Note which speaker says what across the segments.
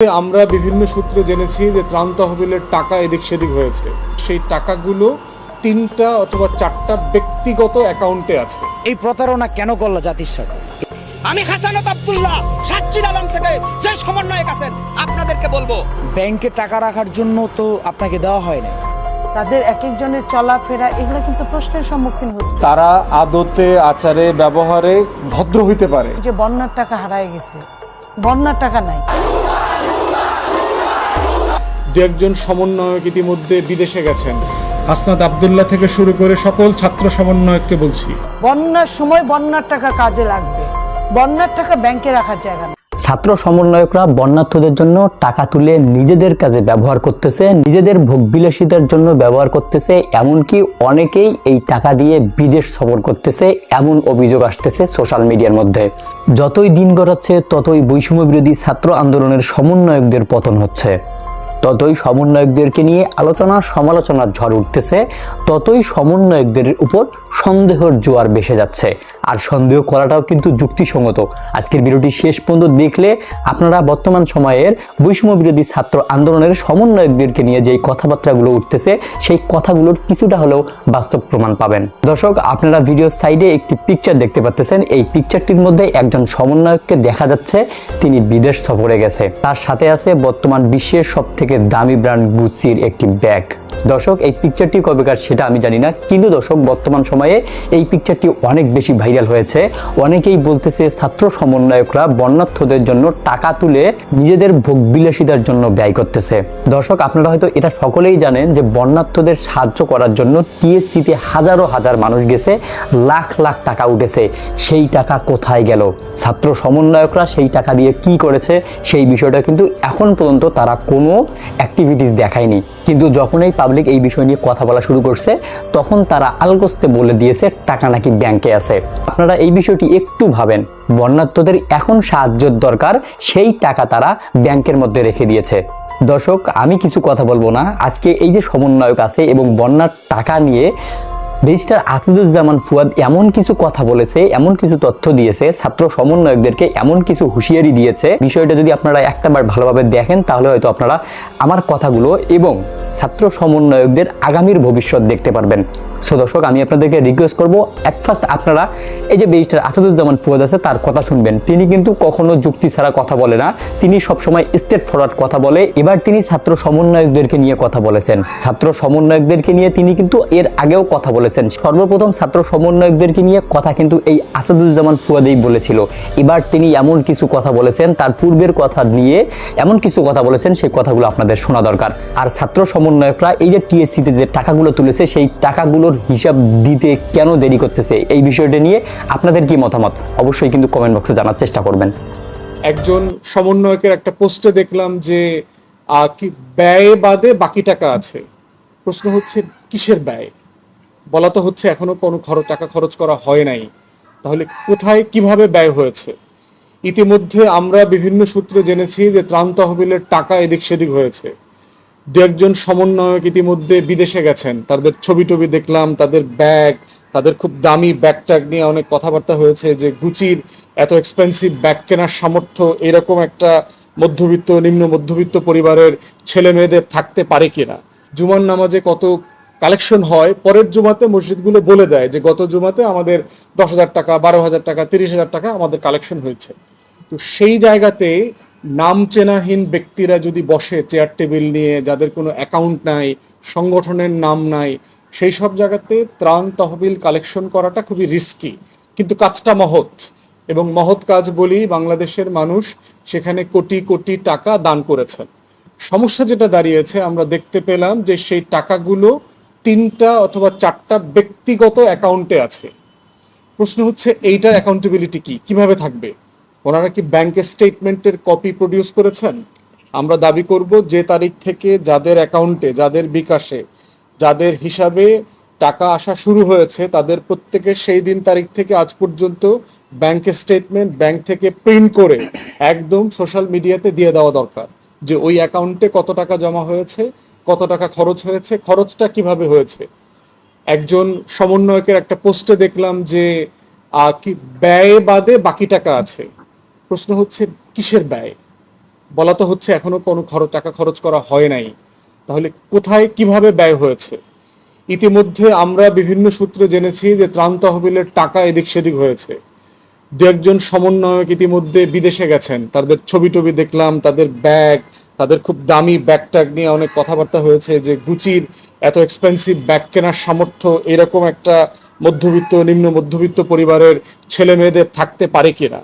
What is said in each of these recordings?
Speaker 1: আমরা বিভিন্ন সূত্রে জেনেছি যে ত্রাণ তহবিলের টাকা এদিক সেদিক হয়েছে। সেই টাকাগুলো তিনটা অথবা চারটা ব্যক্তিগত অ্যাকাউন্টে আছে।
Speaker 2: এই প্রতারণা কেন করল জাতির সাথে?
Speaker 3: আমি হাসানত আব্দুল্লাহ আলম থেকে যে সমন্বয়ক আছেন। আপনাদেরকে বলব।
Speaker 2: ব্যাংকে টাকা রাখার জন্য তো আপনাকে দেওয়া হয় না।
Speaker 4: তাদের এক একজনের চলাফেরা এগুলো কিন্তু প্রশ্নের সম্মুখীন হচ্ছে।
Speaker 1: তারা আদতে আচারে ব্যবহারে ভদ্র হইতে পারে।
Speaker 4: যে বন্যার টাকা হারায় গেছে বন্যার টাকা নাই।
Speaker 1: দু একজন সমন্বয়ক ইতিমধ্যে বিদেশে গেছেন। হাসনাত আবদুল্লাহ থেকে শুরু করে সকল ছাত্র সমন্বয়ককে বলছি।
Speaker 4: বন্যার সময় বন্যার টাকা কাজে লাগবে। বন্যার টাকা ব্যাংকে রাখার জায়গা না
Speaker 5: ছাত্র সমন্বয়করা বন্যার্থদের জন্য টাকা তুলে নিজেদের কাজে ব্যবহার করতেছে নিজেদের ভোগবিলাসিতার জন্য ব্যবহার করতেছে এমনকি অনেকেই এই টাকা দিয়ে বিদেশ সফর করতেছে এমন অভিযোগ আসতেছে সোশ্যাল মিডিয়ার মধ্যে। যতই দিন গড়াচ্ছে ততই বৈষম্য বিরোধী ছাত্র আন্দোলনের সমন্বয়কদের পতন হচ্ছে। ততই সমন্বয়কদেরকে নিয়ে আলোচনা সমালোচনার ঝড় উঠতেছে, ততই সমন্বয়কদের উপর সন্দেহের জোয়ার বেসে যাচ্ছে। আর সন্দেহ করাটাও কিন্তু যুক্তিসঙ্গত। আজকের ভিডিওটি শেষ পর্যন্ত দেখলে আপনারা বর্তমান সময়ের বৈষম্য বিরোধী ছাত্র আন্দোলনের সমন্বয়কদেরকে নিয়ে যেই কথাবার্তাগুলো উঠতেছে, সেই কথাগুলোর কিছুটা হলেও বাস্তব প্রমাণ পাবেন। দর্শক, আপনারা ভিডিও সাইডে একটি পিকচার দেখতে পাচ্ছেন। এই পিকচারটির মধ্যে একজন সমন্বয়ককে দেখা যাচ্ছে, তিনি বিদেশ সফরে গেছে। তার সাথে আছে বর্তমান বিশ্বের সব থেকে দামি ব্র্যান্ড গুচির একটি ব্যাগ। দর্শক, এই পিকচারটি কবেকার সেটা আমি জানি না, কিন্তু দর্শক, বর্তমান সময়ে এই পিকচারটি অনেক বেশি ভাইরাল হয়েছে। অনেকেই বলতেছে ছাত্র সমন্বয়করা বন্যার্থদের জন্য টাকা তুলে নিজেদের ভোগবিলাসিতার জন্য ব্যয় করতেছে। দর্শক, আপনারা হয়তো এটা সকলেই জানেন যে বন্যার্থদের সাহায্য করার জন্য টিএসসিতে হাজারো হাজার মানুষ গেছে, লাখ লাখ টাকা উঠেছে। সেই টাকা কোথায় গেল? ছাত্র সমন্বয়করা সেই টাকা দিয়ে কি করেছে? সেই বিষয়টা কিন্তু এখন পর্যন্ত তারা কোনো অ্যাক্টিভিটিস দেখায়নি। কিন্তু যখনই পাবলিক এই বিষয় নিয়ে কথা বলা শুরু করছে, তখন তারা আলগোস্তে বলে দিয়েছে টাকা নাকি ব্যাংকে আছে। আপনারা এই বিষয়টি একটু ভাবেন বন্যার্থদের এখন সাহায্যের দরকার, সেই টাকা তারা ব্যাংকের মধ্যে রেখে দিয়েছে। দর্শক, আমি কিছু কথা বলব না, আজকে এই যে সমন্বয়ক আছে এবং বন্যার টাকা নিয়ে ব্যারিস্টার আসাদুজ্জামান ফুয়াদ এমন কিছু কথা বলেছে, এমন কিছু তথ্য দিয়েছে, ছাত্র সমন্বয়কদেরকে এমন কিছু হুঁশিয়ারি দিয়েছে। বিষয়টা যদি আপনারা একটাবার ভালোভাবে দেখেন, তাহলে হয়তো আপনারা আমার কথাগুলো এবং ছাত্র সমন্বয়কদের আগামীর ভবিষ্যৎ দেখতে পারবেন। সো দর্শক, আমি আপনাদেরকে রিকোয়েস্ট করব অ্যাট ফার্স্ট আপনারা এই যে ব্যারিস্টার আসাদুজ্জামান ফুয়াদ আছে, তার কথা শুনবেন। তিনি কিন্তু কখনো যুক্তি ছাড়া কথা বলে না। তিনি সবসময় স্টেট ফরওয়ার্ড কথা বলে। এবার তিনি ছাত্র সমন্বয়কদেরকে নিয়ে কথা বলেছেন। ছাত্র সমন্বয়কদেরকে নিয়ে তিনি কিন্তু এর আগেও কথা বলেছেন। সর্বপ্রথম ছাত্র সমন্বয়কদেরকে নিয়ে কথা কিন্তু এই আসাদুজ্জামান ফুয়াদেই বলেছিল। এবার তিনি এমন কিছু কথা বলেছেন, তার পূর্বের কথা নিয়ে এমন কিছু কথা বলেছেন, সেই কথাগুলো আপনাদের শোনা দরকার। আর ছাত্র সমন্বয়করা এই যে টিএসসিতে যে টাকাগুলো তুলেছে, সেই টাকাগুলোর হিসাব দিতে কেন দেরি করতেছে এই বিষয়টা নিয়ে আপনাদের কি মতামত? অবশ্যই কিন্তু কমেন্ট বক্সে জানার চেষ্টা করবেন।
Speaker 1: একজন সমন্বয়কের একটা পোস্টে দেখলাম যে ব্যয় বাদে বাকি টাকা আছে। প্রশ্ন হচ্ছে, কিসের ব্যয়? বলা তো হচ্ছে এখনও কোনো খরচ, টাকা খরচ করা হয় নাই। তাহলে কোথায় কীভাবে ব্যয় হয়েছে? ইতিমধ্যে আমরা বিভিন্ন সূত্রে জেনেছি যে ত্রাণ তহবিলের টাকা এদিক সেদিক হয়েছে। দু একজন সমন্বয়ক ইতিমধ্যে বিদেশে গেছেন। তাদের ছবি টবি দেখলাম, তাদের ব্যাগ, তাদের খুব দামি ব্যাগ ট্যাগ নিয়ে অনেক কথাবার্তা হয়েছে যে গুচির এত এক্সপেন্সিভ ব্যাগ কেনার সামর্থ্য এরকম একটা মধ্যবিত্ত, নিম্ন মধ্যবিত্ত পরিবারের ছেলে মেয়েদের থাকতে পারে কিনা। জুমার নামাজে কত কালেকশন হয়, পরের জুমাতে মসজিদগুলো বলে দেয় যে গত জুমাতে আমাদের দশ হাজার টাকা, বারো হাজার টাকা, তিরিশ হাজার টাকা আমাদের কালেকশন হয়েছে। তো সেই জায়গাতে নাম চেনাহীন ব্যক্তিরা যদি বসে চেয়ার টেবিল নিয়ে, যাদের কোনো অ্যাকাউন্ট নাই, সংগঠনের নাম নাই, সেই সব জায়গাতে ত্রাণ তহবিল কালেকশন করাটা খুবই রিস্কি কিন্তু কাজটা মহৎ। এবং মহৎ কাজ বলি বাংলাদেশের মানুষ সেখানে কোটি কোটি টাকা দান করেছেন। সমস্যা যেটা দাঁড়িয়েছে, আমরা দেখতে পেলাম যে সেই টাকাগুলো তিনটা অথবা চারটা ব্যক্তিগত অ্যাকাউন্টে আছে। প্রশ্ন হচ্ছে, এইটার অ্যাকাউন্টেবিলিটি কি? কীভাবে থাকবে? ওনারা কি ব্যাংকের স্টেটমেন্টের কপি প্রডিউস করেছেন? আমরা দাবি করব যে তারিখ থেকে যাদের অ্যাকাউন্টে যাদের বিকাশে, যাদের হিসাবে টাকা আসা শুরু হয়েছে, তাদের প্রত্যেকের সেই দিন তারিখ থেকে আজ পর্যন্ত ব্যাংকের স্টেটমেন্ট ব্যাংক থেকে প্রিন্ট করে একদম সোশ্যাল মিডিয়াতে দিয়ে দেওয়া দরকার। যে ওই অ্যাকাউন্টে কত টাকা জমা হয়েছে, কত টাকা খরচ হয়েছে, খরচটা কীভাবে হয়েছে? একজন সমন্বয়কের একটা পোস্টে দেখলাম যে ব্যয় বাদে বাকি টাকা আছে। প্রশ্ন হচ্ছে, কিসের ব্যয়? বলা তো হচ্ছে এখনও কোনো খরচ, টাকা খরচ করা হয় নাই। তাহলে কোথায়, কীভাবে ব্যয় হয়েছে? ইতিমধ্যে আমরা বিভিন্ন সূত্রে জেনেছি যে ত্রাণ তহবিলের টাকা এদিক সেদিক হয়েছে। দু একজন সমন্বয়ক ইতিমধ্যে বিদেশে গেছেন। তাদের ছবি টবি দেখলাম, তাদের ব্যাগ, তাদের খুব দামি ব্যাগ ট্যাগ নিয়ে অনেক কথাবার্তা হয়েছে যে গুচির এত এক্সপেন্সিভ ব্যাগ কেনার সামর্থ্য এরকম একটা মধ্যবিত্ত, নিম্ন মধ্যবিত্ত পরিবারের ছেলে মেয়েদের থাকতে পারে কিনা।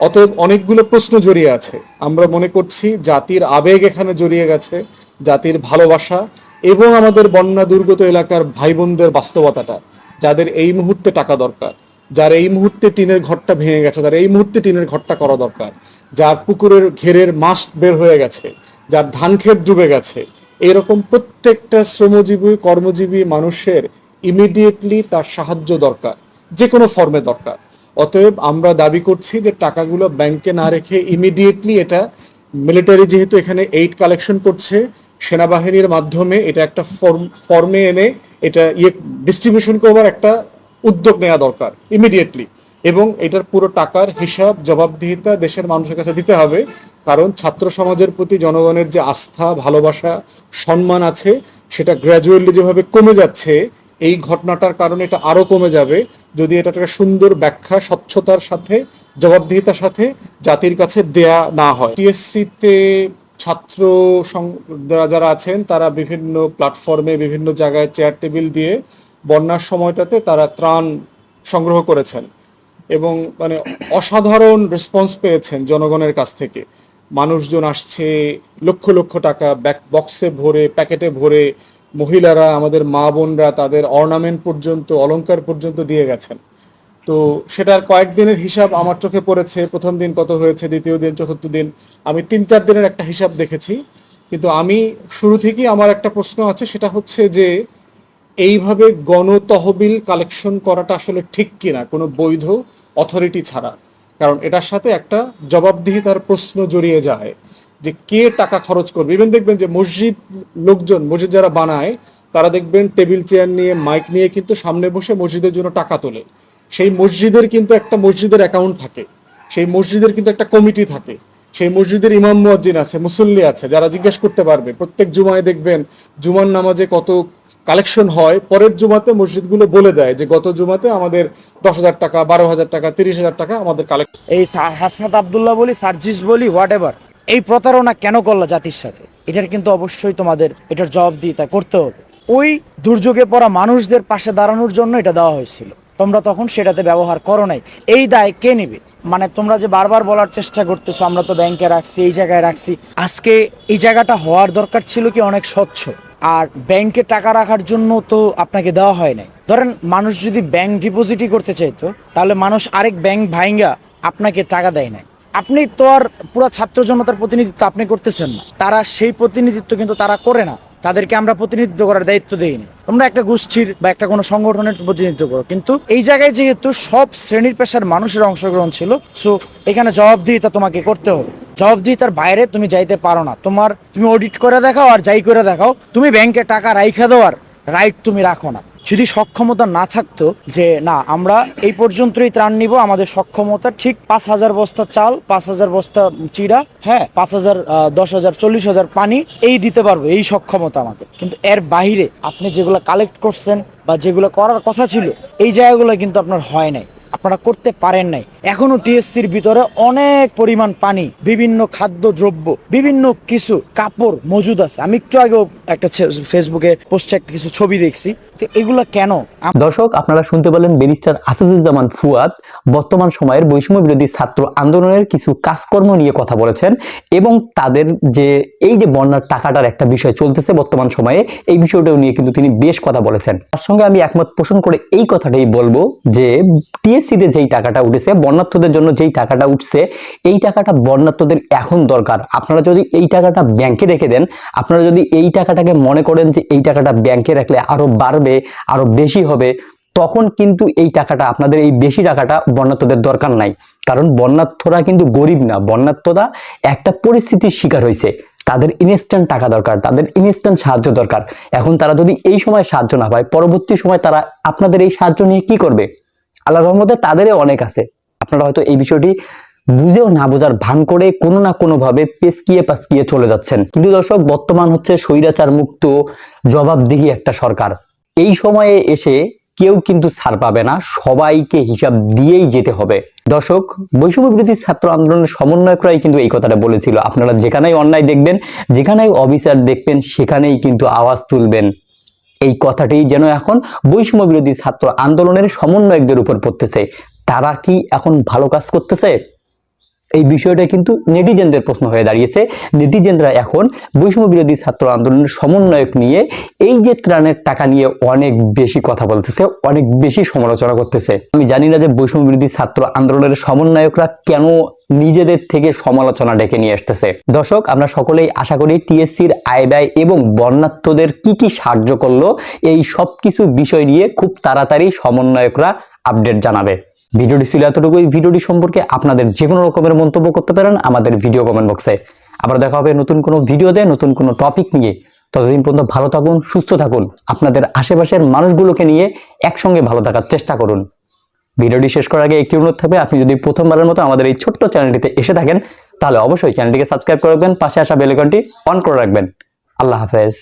Speaker 1: অতএব অনেকগুলো প্রশ্ন জড়িয়ে আছে। আমরা মনে করছি জাতির আবেগ এখানে জড়িয়ে গেছে, জাতির ভালোবাসা এবং আমাদের বন্যা দুর্গত এলাকার ভাই বোনদের বাস্তবতাটা, যাদের এই মুহূর্তে টাকা দরকার, যার এই মুহূর্তে টিনের ঘরটা ভেঙে গেছে, যার এই মুহূর্তে টিনের ঘরটা করা দরকার, যার পুকুরের ঘেরের মাস বের হয়ে গেছে, যার ধান ক্ষেত ডুবে গেছে, এরকম প্রত্যেকটা শ্রমজীবী, কর্মজীবী মানুষের ইমিডিয়েটলি তার সাহায্য দরকার যে কোনো ফর্মে দরকার। অতএব আমরা দাবি করছি যে টাকাগুলো ব্যাংকে না রেখে ইমিডিয়েটলি এটা মিলিটারি যেহেতু এখানে এইড কালেকশন করছে, সেনাবাহিনীর মাধ্যমে এটা একটা ফর্ম ফর্মে এনে এটা ইয়ে ডিস্ট্রিবিউশন করবার একটা উদ্যোগ নেওয়া দরকার ইমিডিয়েটলি এবং এটার পুরো টাকার হিসাব জবাবদিহিতা দেশের মানুষের কাছে দিতে হবে, কারণ ছাত্র সমাজের প্রতি জনগণের যে আস্থা, ভালোবাসা, সম্মান আছে, সেটা গ্র্যাজুয়ালি যেভাবে কমে যাচ্ছে এই ঘটনাটার কারণে এটা আরও কমে যাবে। যদি এটা একটা সুন্দর ব্যাখ্যা স্বচ্ছতার সাথে, জবাবদিহিতার সাথে জাতির কাছে দেয়া না হয়। টিএসসি তে ছাত্র যারা আছেন, তারা বিভিন্ন প্ল্যাটফর্মে বিভিন্ন জায়গায় চেয়ার টেবিল দিয়ে বন্যার সময়টাতে তারা ত্রাণ সংগ্রহ করেছেন। এবং মানে অসাধারণ রেসপন্স পেয়েছেন জনগণের কাছ থেকে। মানুষজন আসছে, লক্ষ লক্ষ টাকা ব্যাক বক্সে ভরে প্যাকেটে ভরে মহিলারা, আমাদের মা বোনরা তাদের অর্নামেন্ট পর্যন্ত, অলংকার পর্যন্ত দিয়ে গেছেন। তো সেটার কয়েকদিনের হিসাব আমার চোখে পড়েছে। প্রথম দিন কত হয়েছে, দ্বিতীয় দিন, চতুর্থ দিন, আমি তিন চার দিনের একটা হিসাব দেখেছি। কিন্তু আমি শুরু থেকেই আমার একটা প্রশ্ন আছে, সেটা হচ্ছে যে এইভাবে গণতহবিল কালেকশন করাটা আসলে ঠিক কিনা? কোনো বৈধ অথরিটি ছাড়া। কারণ এটার সাথে একটা জবাবদিহিতার প্রশ্ন জড়িয়ে যায়। যে কে টাকা খরচ করবে। ইভেন দেখবেন যে মসজিদ লোকজন, মসজিদ যারা বানায়, তারা দেখবেন টেবিল, চেয়ার নিয়ে, মাইক নিয়ে কিন্তু সামনে বসে মসজিদের জন্য টাকা তোলে। সেই মসজিদের কিন্তু একটা মসজিদের অ্যাকাউন্ট থাকে। সেই মসজিদের কিন্তু একটা কমিটি থাকে। সেই মসজিদের ইমাম মুয়াজ্জিন আছে, মুসল্লি আছে, যারা জিজ্ঞেস করতে পারবে। প্রত্যেক জুমায় দেখবেন জুমার নামাজে কত কালেকশন হয়। পরের জুমাতে মসজিদগুলো বলে দেয় যে গত জুমাতে আমাদের দশ হাজার টাকা, বারো হাজার টাকা, তিরিশ হাজার টাকা আমাদের কালেকশন
Speaker 2: এই হাসনাত আবদুল্লাহ বলি, সার্জিস বলি হোয়াট এভার এই প্রতারণা কেন করল জাতির সাথে? এটার কিন্তু অবশ্যই তোমাদের এটার জবাবদিহিতা করতে হবে। ওই দুর্যোগে পড়া মানুষদের পাশে দাঁড়ানোর জন্য এটা দেওয়া হয়েছিল। তোমরা তখন সেটাতে ব্যবহার করো নাই। এই দায় কে নেবে? মানে তোমরা যে বারবার বলার চেষ্টা করতেছো, আমরা তো ব্যাংকে রাখছি, এই জায়গায় রাখছি। আজকে এই জায়গাটা হওয়ার দরকার ছিল কি অনেক স্বচ্ছ? আর ব্যাংকে টাকা রাখার জন্য তো আপনাকে দেওয়া হয় নাই। ধরেন মানুষ যদি ব্যাংক ডিপোজিটই করতে চাইতো, তাহলে মানুষ আরেক ব্যাংক ভাইঙ্গা আপনাকে টাকা দেয় নাই। আপনি তো আর পুরো ছাত্র জনতার প্রতিনিধিত্ব আপনি করতেছেন না। তারা সেই প্রতিনিধিত্ব কিন্তু তারা করে না। তাদেরকে আমরা প্রতিনিধিত্ব করার দায়িত্ব দেইনি। তোমরা একটা গোষ্ঠীর বা একটা কোনো সংগঠনের প্রতিনিধিত্ব করো। কিন্তু এই জায়গায় যেহেতু সব শ্রেণির পেশার মানুষের অংশগ্রহণ ছিল সো এখানে জবাবদিহিতা তোমাকে করতে হবে। জবাবদিহিতার বাইরে তুমি যাইতে পারো না। তোমার তুমি অডিট করে দেখাও আর যাই করে দেখাও। তুমি ব্যাংকে টাকা রাইখা দেওয়ার রাইট তুমি রাখো না। যদি সক্ষমতা না থাকতো যে, না, আমরা এই পর্যন্তই ত্রাণ নিব, আমাদের সক্ষমতা ঠিক পাঁচ হাজার বস্তা চাল, পাঁচ হাজার বস্তা চিড়া হ্যাঁ পাঁচ হাজার দশ হাজার, চল্লিশ হাজার পানি, এই দিতে পারব, এই সক্ষমতা আমাদের। কিন্তু এর বাহিরে আপনি যেগুলো কালেক্ট করছেন বা যেগুলো করার কথা ছিল, এই জায়গাগুলো কিন্তু আপনার হয় নাই। আপনারা করতে পারেন নাই। এখনও টিএসসির ভিতরে অনেক পরিমাণ পানি, বিভিন্ন খাদ্য দ্রব্য বিভিন্ন কিছু, কাপড় মজুদ আছে। আমি একটু আগেও একটা ফেসবুকে পোস্টে একটা কিছু ছবি দেখছি। তো এগুলো কেন?
Speaker 5: দর্শক, আপনারা শুনতে পেলেন ব্যারিস্টার আসাদুজ্জামান ফুয়াদ। বর্তমান সময়ের বৈষম্য বিরোধী ছাত্র আন্দোলনের কিছু কাজকর্ম নিয়ে কথা বলেছেন এবং তাদের যে, এই যে বন্যার টাকাটার একটা বিষয় চলতেছে বর্তমান সময়ে, এই বিষয়টাও নিয়ে কিন্তু তিনি বেশ কথা বলেছেন। তার সঙ্গে আমি একমত পোষণ করে এই কথাটাই বলব যে, টিএসসিতে যেই টাকাটা উঠেছে, বন্যার্থদের জন্য যেই টাকাটা উঠছে, এই টাকাটা বন্যার্থদের এখন দরকার। আপনারা যদি এই টাকাটা ব্যাংকে রেখে দেন, আপনারা যদি এই টাকাটাকে মনে করেন যে এই টাকাটা ব্যাংকে রাখলে আরও বাড়বে, আরও বেশি হবে তখন কিন্তু এই টাকাটা, আপনাদের এই বেশি টাকাটা বন্যার্থদের দরকার নাই। কারণ বন্যার্থরা কিন্তু গরিব না। বন্যার্থরা একটা পরিস্থিতির শিকার হয়েছে তাদের ইনস্ট্যান্ট টাকা দরকার, তাদের ইনস্ট্যান্ট সাহায্য দরকার। এখন তারা যদি এই সময় সাহায্য না পায়, পরবর্তী সময় তারা আপনাদের এই সাহায্য নিয়ে কি করবে? আল্লাহ রহমতে তাদেরও অনেক আছে। আপনারা হয়তো এই বিষয়টি বুঝেও না বোঝার ভান করে কোনো না কোনো ভাবে পেসকিয়ে পাসকিয়ে চলে যাচ্ছেন। কিন্তু দর্শক, বর্তমান হচ্ছে স্বৈরাচার মুক্ত, জবাবদিহি একটা সরকার। এই সময়ে এসে কেউ কিন্তু ছাড় পাবে না, সবাইকে হিসাব দিয়েই যেতে হবে। দর্শক, বৈষম্য বিরোধী ছাত্র আন্দোলনের সমন্বয়করাই কিন্তু এই কথাটা বলেছিল। আপনারা যেখানেই অন্যায় দেখবেন, যেখানেই অফিসার দেখবেন, সেখানেই কিন্তু আওয়াজ তুলবেন। এই কথাটি যেন এখন বৈষম্য বিরোধী ছাত্র আন্দোলনের সমন্বয়কদের উপর পড়তেছে। তারা কি এখন ভালো কাজ করতেছে? এই বিষয়টা কিন্তু নেটিজেনদের প্রশ্ন হয়ে দাঁড়িয়েছে। নেটিজেনরা এখন বৈষম্য বিরোধী ছাত্র আন্দোলনের সমন্বয়ক নিয়ে এই যে ত্রাণের টাকা নিয়ে অনেক বেশি কথা বলতেছে, অনেক বেশি সমালোচনা করতেছে। আমি জানি না যে বৈষম্য বিরোধী ছাত্র আন্দোলনের সমন্বয়করা কেন নিজেদের থেকে সমালোচনা ডেকে নিয়ে আসতেছে। দর্শক, আমরা সকলেই আশা করি টিএসসির আয় ব্যয় এবং বন্যার্থদের কি কি সাহায্য করল, এই সব কিছু বিষয় নিয়ে খুব তাড়াতাড়ি সমন্বয়করা আপডেট জানাবে। ভিডিওটি ছিল এতটুকুই। ভিডিওটি সম্পর্কে আপনাদের যে কোনো রকমের মন্তব্য করতে পারেন আমাদের ভিডিও কমেন্ট বক্সে আবার দেখা হবে নতুন কোনো ভিডিওতে, নতুন কোনো টপিক নিয়ে। ততদিন পর্যন্ত ভালো থাকুন, সুস্থ থাকুন। আপনাদের আশেপাশের মানুষগুলোকে নিয়ে একসঙ্গে ভালো থাকার চেষ্টা করুন। ভিডিওটি শেষ করার আগে একটি অনুরোধ থাকবে, আপনি যদি প্রথমবারের মতো আমাদের এই ছোট্ট চ্যানেলটিতে এসে থাকেন, তাহলে অবশ্যই চ্যানেলটিকে সাবস্ক্রাইব করে রাখবেন, পাশে আসা বেল আইকনটি অন করে রাখবেন। আল্লাহ হাফেজ।